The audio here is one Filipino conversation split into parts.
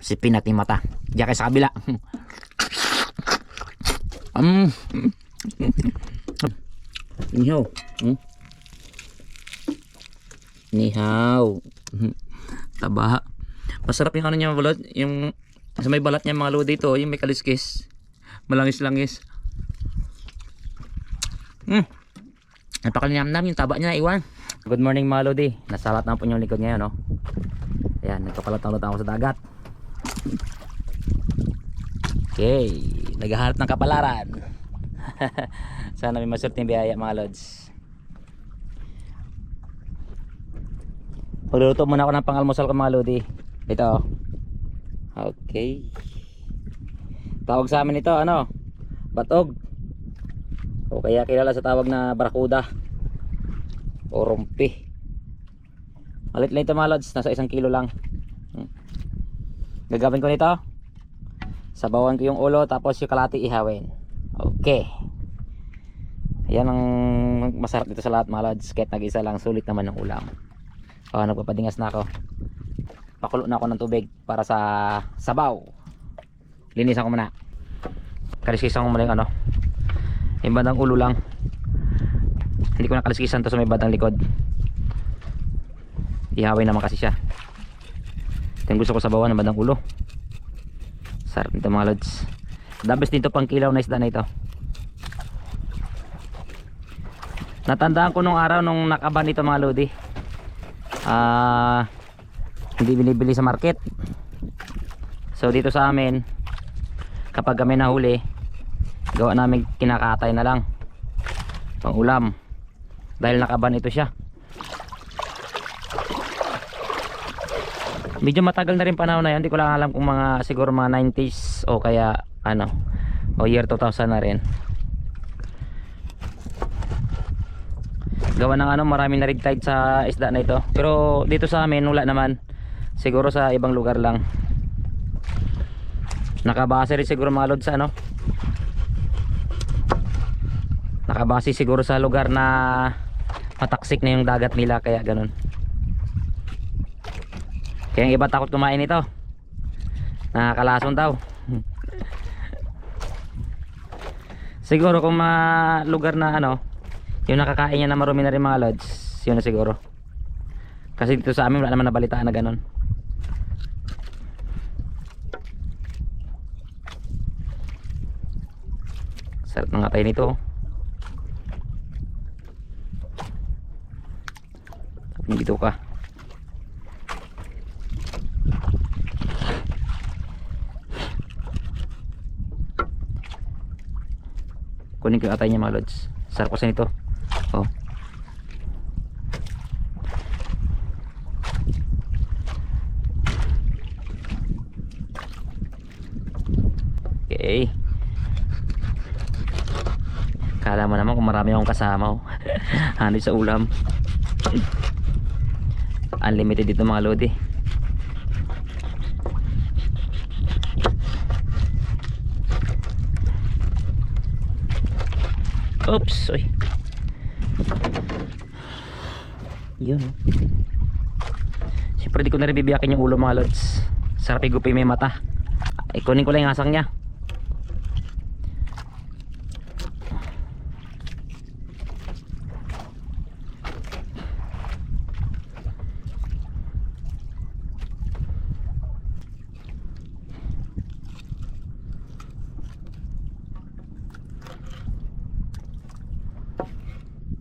Sipin natin yung mata. Diyan kayo sa kabila. Um. Nihaw. Hmm? Nihaw. Taba. Masarap yung ano niya balat. Yung sa may balat niya mga lodi dito. Yung may kaliskis. Malangis-langis. Hmm. Napakalinamnam yung taba niya iwan. Good morning mga lodi. Nasalat na po yung likod ngayon no. Ayan, nagkapalat-ulat ako sa dagat. Okay, naghahanap ng kapalaran. Sana may masurting biyaya mga lods. Pagluluto muna ako ng pangalmusal ko mga lodi. Ito. Okay. Tawag sa amin ito ano? Batog. O kaya kilala sa tawag na barakuda. O rumpi. Malit lang ito mga lods. Nasa isang kilo lang. Gagawin ko nito. Sabawan ko yung ulo tapos yung kalati ihawin. Okay. Yan ang masarap dito sa lahat mga lods. Kahit nag-isa lang sulit naman ng ulam. Oh, nagpapadingas na ako. Pakulo na ako ng tubig para sa sabaw. Linisan ko muna. Kaliskisan ko muna yung ano. Yung bandang ulo lang. Hindi ko na kaliskisan to sa may bandang likod. Ihawin naman kasi siya. Ito gusto ko sabawan ng bandang ulo. Sarap nito mga lods. Dabes dito pang kilaw na isda na ito. Natandaan ko nung araw nung nakaban dito mga lodi. Ah, hindi binibili sa market. So dito sa amin kapag kami nahuli, gawa namin kinakatay na lang pang ulam. Dahil nakaban ito siya. Medyo matagal na rin panahon na yun. Hindi ko lang alam kung mga siguro mga 90s o kaya ano o year 2000 na rin. Gawa ng ano marami na rig tide sa isda na ito. Pero dito sa amin wala naman. Siguro sa ibang lugar lang. Nakabase rin siguro mga lods sa ano. Nakabase siguro sa lugar na mataksik na yung dagat nila kaya ganun. Kaya yung iba takot kumain ito. Nakakalason daw. siguro kung lugar na ano, yung nakakain niya na marumi na rin mga lods, yun na siguro. Kasi dito sa amin wala naman nabalitaan na ganun. Sarap ng atay nito. dito ka. Kunin ko yung atay niya mga lods. Sarap kasi nito. Oh. okay. Kala mo naman kung marami akong kasama oh. hanay sa ulam. Unlimited dito mga lodi Oops, oy. Yun. Siyempre di ko na rin bibiyakin yung ulo mga lods. Sarap igupin may mata. Ay, kunin ko lang yung asang niya.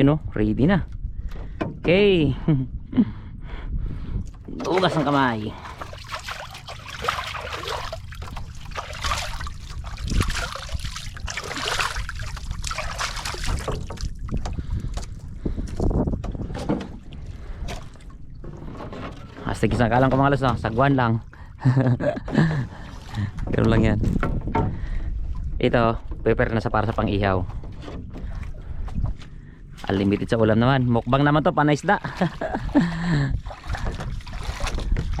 Yun oh, ready na. Okay. Ugas ang kamay. Hasta isang kalang ko mga alas no? Sagwan lang. Ganun lang yan. Ito, prepare na sa para sa pang-ihaw unlimited sa ulam naman mukbang naman to panaisda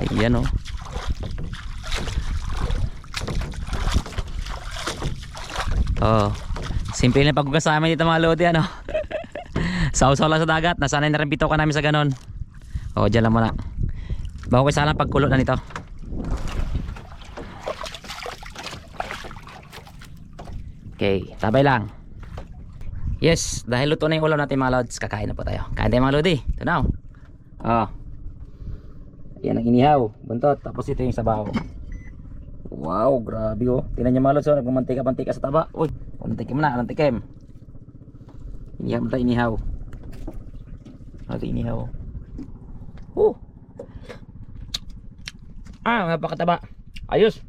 ayan o oh. Oh. Simple na pagkugas namin dito mga lodi ano. Sausaw lang sa dagat, nasanay na rin bitaw ka namin sa ganon. Oh, diyan lang muna. Bago ko sana pagkulot na nito. Okay, tabay lang. Yes, dahil luto na yung ulam natin mga lods, kakain na po tayo. Kain tayo mga lodi. Ito na. Oh. Yan ang inihaw, buntot, tapos ito yung sabaw. Wow, grabe oh. Tingnan niyo mga lods, oh, nagmamantika-mantika sa taba. Uy, untikim na, untikim. Inihaw mo tayo, inihaw. Ito inihaw. Oh. Ah, napakataba. Ayos.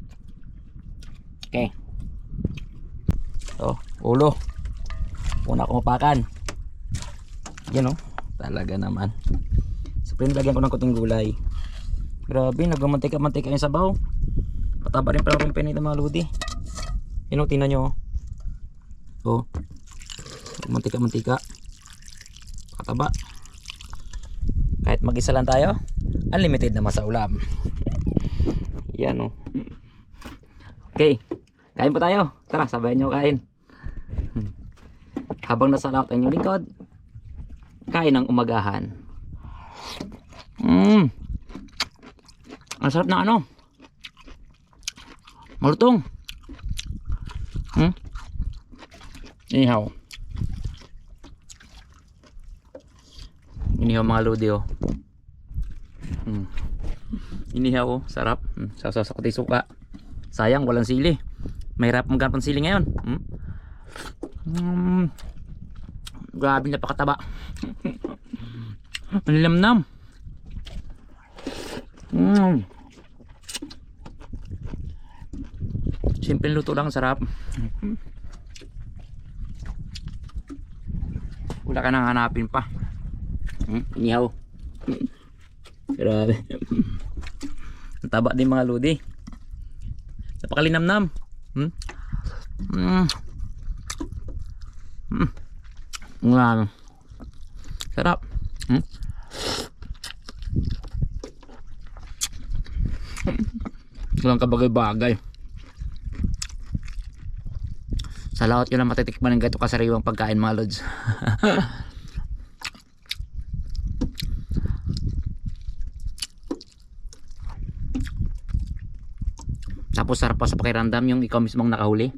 Okay. Oh, ulo. Una ko mapakan. Yan oh. Talaga naman. So, lagyan ko ng kuting gulay. Grabe, nagmamantika-mantika yung sabaw. Pataba rin pala rumpin nito mga ludi. Yan oh, tingnan nyo oh. Oh. Mantika-mantika. Pataba. Kahit mag-isa lang tayo, unlimited naman sa ulam. Yan oh. Okay, kain po tayo. Tara, sabayan nyo kain. Habang nasa laot ang inyong kain ng umagahan. Mmm. Ang sarap na ano. Malutong. Hmm? Inihaw. Inihaw mga lodi oh. Hmm. Inihaw oh, sarap. Hmm. Sasaw sa kuti suka. Sayang walang sili. Mahirap maghanap ng sili ngayon. Hmm? Mm. Grabe napakataba. Ang lamnam. Mm. Simple luto lang sarap. Wala ka nang hanapin pa. Hmm. Grabe. Taba din mga lodi. Napakalinamnam. Hmm? Mm. Mm. Nga. Sarap. Hmm? Walang kabagay-bagay. Sa lahat yun ang matitikman ng gato kasariwang pagkain mga lods. Tapos sarap pa sa pakiramdam yung ikaw mismong nakahuli.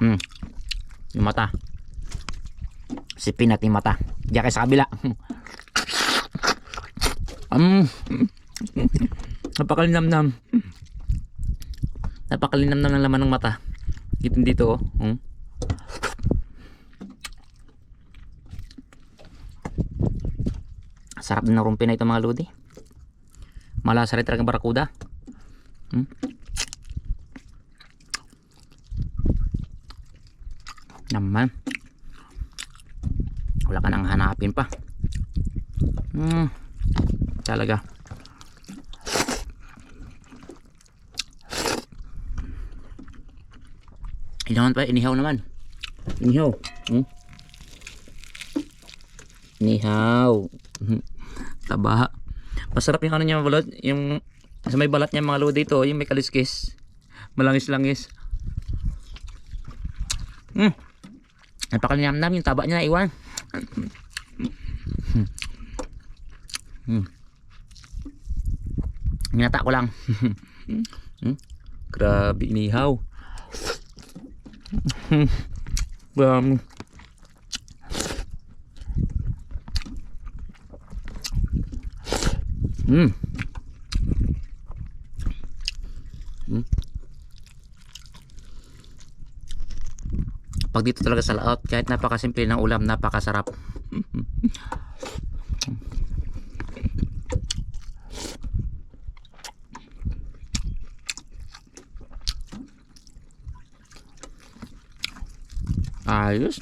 Hmm. Yung mata. Sipin natin yung mata. Diyan kayo sa kabila. Um, napakalinamnam. Napakalinamnam ng laman ng mata. Dito dito oh. Hmm. Sarap din ng rumpi na ito mga lodi. Malasa rin talagang barakuda. Hmm. Naman. Wala ka nang hanapin pa. Hmm, talaga. Inawan pa inihaw naman. Inihaw. Hmm? inihaw. Hmm. taba. Masarap yung ano niya balat yung sa may balat niya mga lo dito yung may kaliskis. Malangis-langis. Hmm Napakalinamnam yung taba niya iwan. Hmm. Hmm. Ko lang. hmm. Grabe inihaw. um. Mm. Pag dito talaga sa laot kahit napakasimple ng ulam napakasarap. Ayos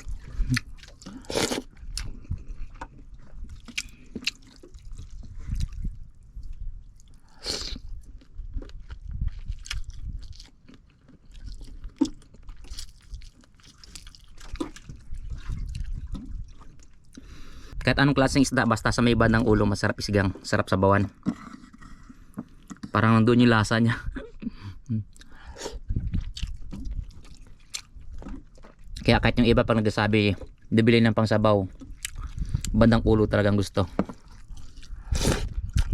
kahit anong klaseng isda basta sa may bandang ulo masarap isigang sarap sa bawan. Parang nandun yung lasa niya. Kaya kahit yung iba pag nagsasabi bibili ng pangsabaw bandang ulo talagang gusto.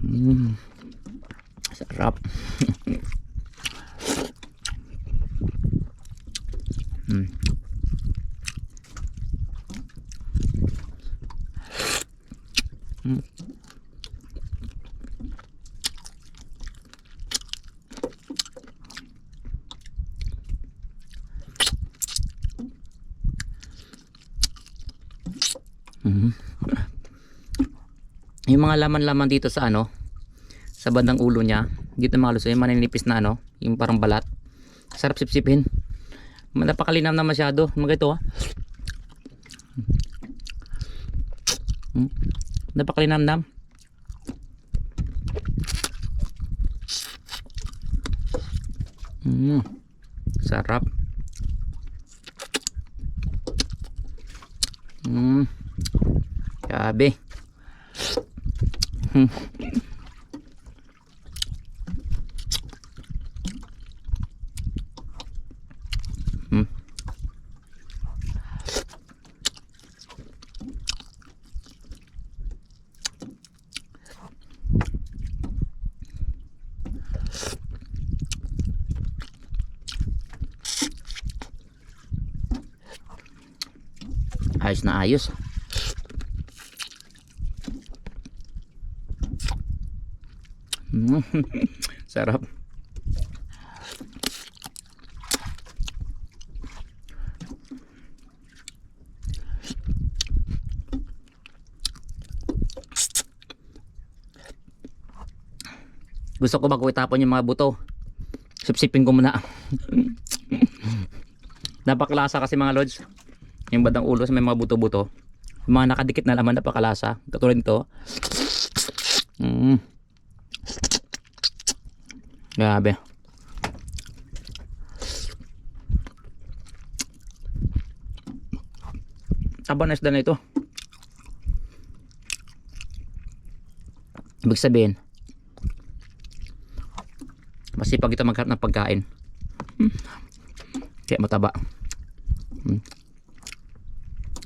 Mm. Yung mga laman-laman dito sa ano, sa bandang ulo niya, dito mga luso, yung maninipis na ano, yung parang balat. Sarap sipsipin. Napakalinam na masyado. Mga ito ah. Hmm. Napakalinam-nam. Mm. Sarap. Mm. Grabe. Ayos na ayos. Sarap. Gusto ko bago itapon yung mga buto. Sipsipin ko muna. Napaklasa kasi mga lods. Yung badang ulo sa may mga buto-buto. Mga nakadikit na laman napakalasa. Katulad nito. Mm. Grabe. Taba na ito. Ibig sabihin, masipag ito maghanap ng pagkain. Hmm. Kaya mataba. Hmm.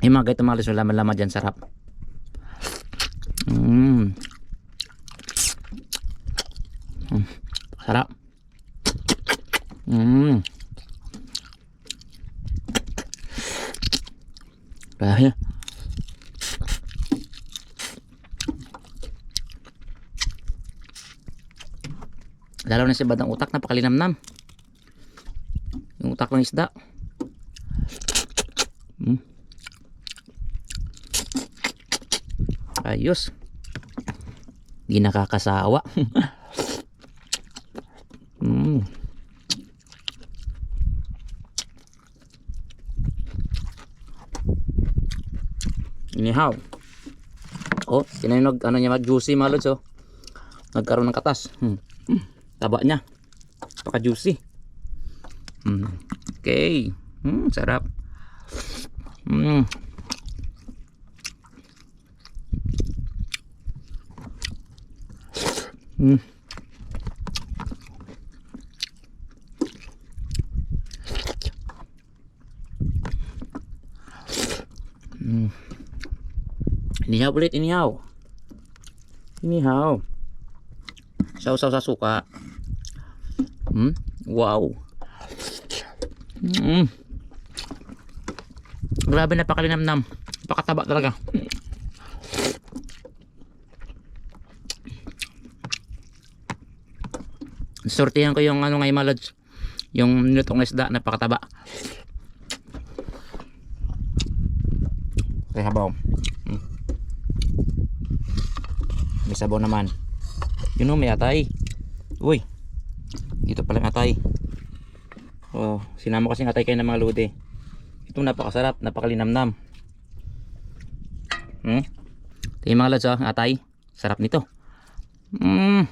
Yung mga ganito mga laman-laman dyan, sarap. Lalo na sa badang utak, napakalinamnam. Yung utak ng isda. Mm. Ayos. Di nakakasawa. mm. Inihaw. Oh, sinanog ano niya mag-juicy mga oh. Nagkaroon ng katas. Hmm. Hmm. Taba niya. Paka-juicy. Hmm. Okay. Hmm, sarap. Hmm. Hmm. Hmm. Inihaw ulit, inihaw. Inihaw. Sausaw sa suka. Hmm? Wow. Hmm. Grabe napakalinamnam. Napakataba talaga. Sortihan ko yung ano ngayon malads. Yung nilutong isda napakataba. Okay, habaw. Hmm. May sabaw naman. Yun o, may atay. Uy. Dito pala yung atay. Oh, sinama kasi atay kayo ng mga lode. Ito napakasarap, napakalinamnam. Hmm? Ito yung mga lads, oh, atay. Sarap nito. Hmm.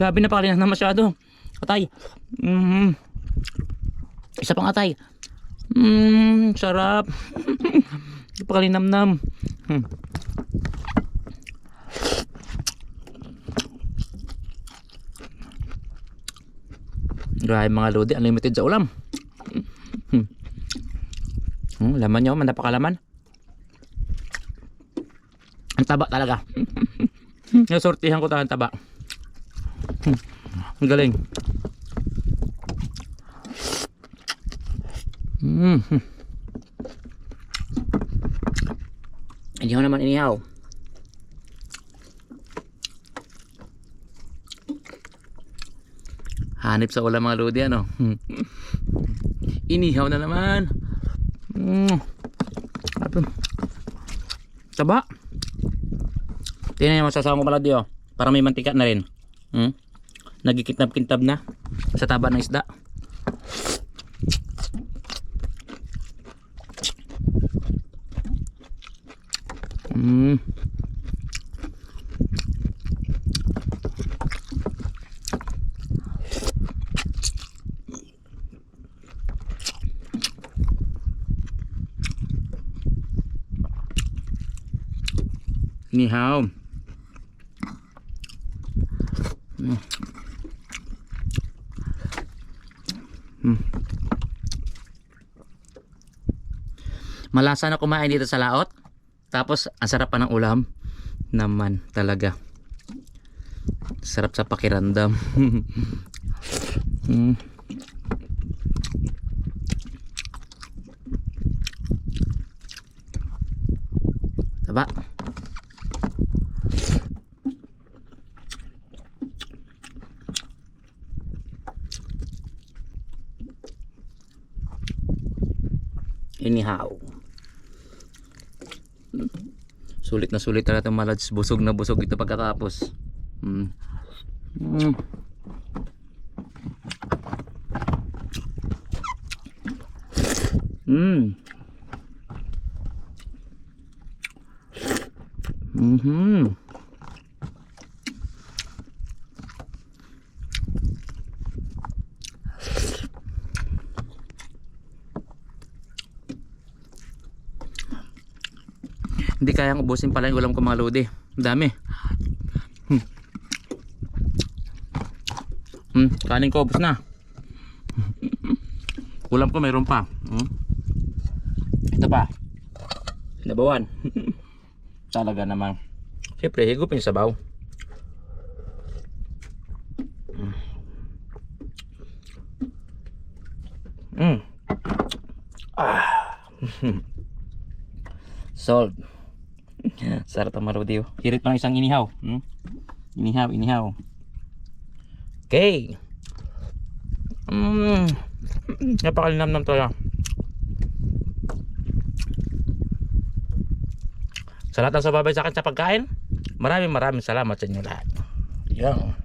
Grabe napakalinam na masyado. Atay. Mm. Isa pang atay. Mm, sarap. Napakalinamnam. Hmm. Grabe mga lodi, unlimited sa ulam. Hmm. Hmm, laman nyo, man napakalaman. Ang taba talaga. Nasortihan ko talaga ang taba. Hmm. Ang galing. Mm. Inihaw naman inihaw. Hanip sa ulam mga lodi ano. inihaw na naman. Mm. Taba. Tingnan niyo masasama ko pala diyo. Para may mantika na rin. Hmm? Nagkikintab-kintab na sa taba ng isda. Mm. Ni hao. Mm. Mm. Na kumain dito sa laot. Tapos ang sarap pa ng ulam. Naman talaga. Sarap sa pakiramdam. mm. Taba. Anyhow. Sulit na sulit talaga itong malads. Busog na busog ito pagkatapos. Mm. Mm. Mm. Mhm. Hindi kayang ubusin pala yung ulam ko mga lodi. Dami. Hmm. Hmm, kanin ko ubos na. ulam ko mayroon pa. Hmm. Ito pa. Nabawan. Talaga naman. Siyempre, higupin yung sabaw. Mm. Ah. Salt. Sarap ang marudi. oh. Hirit pa ng isang inihaw. Hmm? Inihaw, inihaw. Okay. Mm. Napakalinam ng toyo. Sa lahat ng sababay sa akin sa pagkain, maraming maraming salamat sa inyo lahat. Yan.